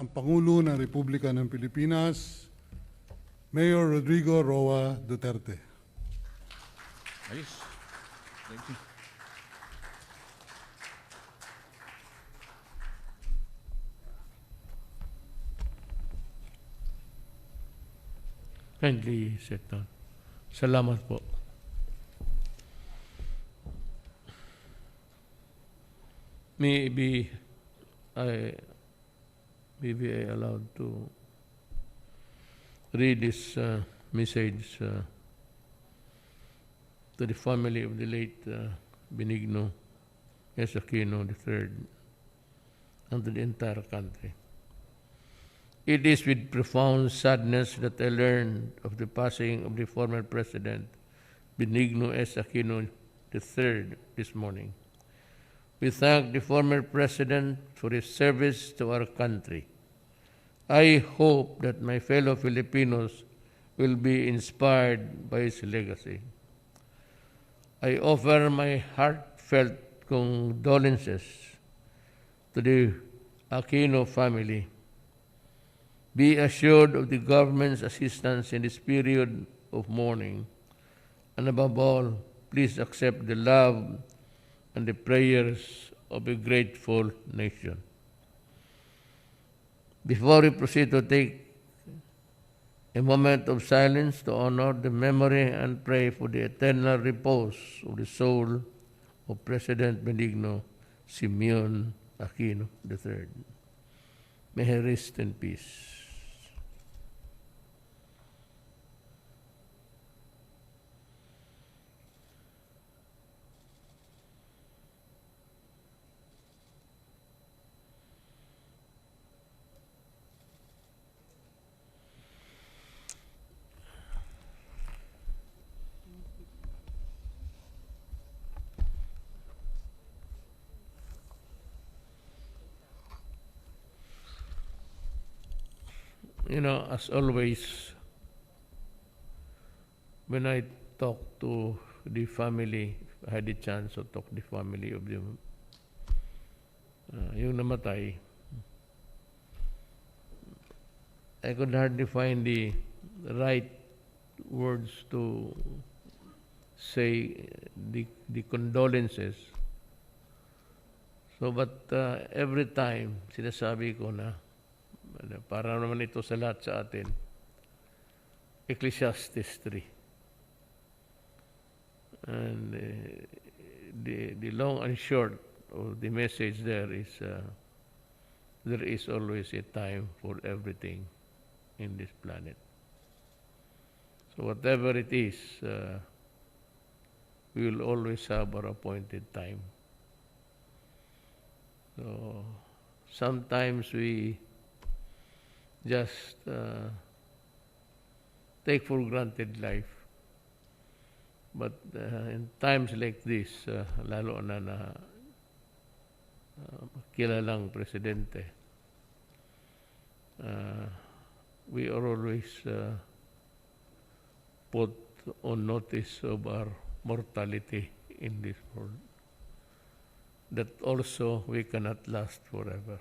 ang Pangulo ng Republika ng Pilipinas, Mayor Rodrigo Roa Duterte. Ayos. Thank you. Kindly sit down. Salamat po. Maybe I maybe I allowed to read this uh, message uh, to the family of the late uh, Benigno S. Aquino III and to the entire country. It is with profound sadness that I learned of the passing of the former President Benigno S. Aquino III this morning. We thank the former President for his service to our country. I hope that my fellow Filipinos will be inspired by his legacy. I offer my heartfelt condolences to the Aquino family. Be assured of the government's assistance in this period of mourning. And above all, please accept the love and the prayers of a grateful nation. Before we proceed to take a moment of silence to honor the memory and pray for the eternal repose of the soul of President Benigno Simeon Aquino III. May he rest in peace. You know, as always, when I talk to the family, I had the chance to talk to the family of the uh, yung namatay, I could hardly find the right words to say the, the condolences. So, but uh, every time, sinasabi ko na, para naman ito sa lahat sa atin, Ecclesiastes 3. And uh, the, the long and short of the message there is uh, there is always a time for everything in this planet. So whatever it is, uh, we will always have our appointed time. So sometimes we just uh, take for granted life. But uh, in times like this, uh, lalo na na uh, kilalang presidente, uh, we are always uh, put on notice of our mortality in this world. That also we cannot last forever.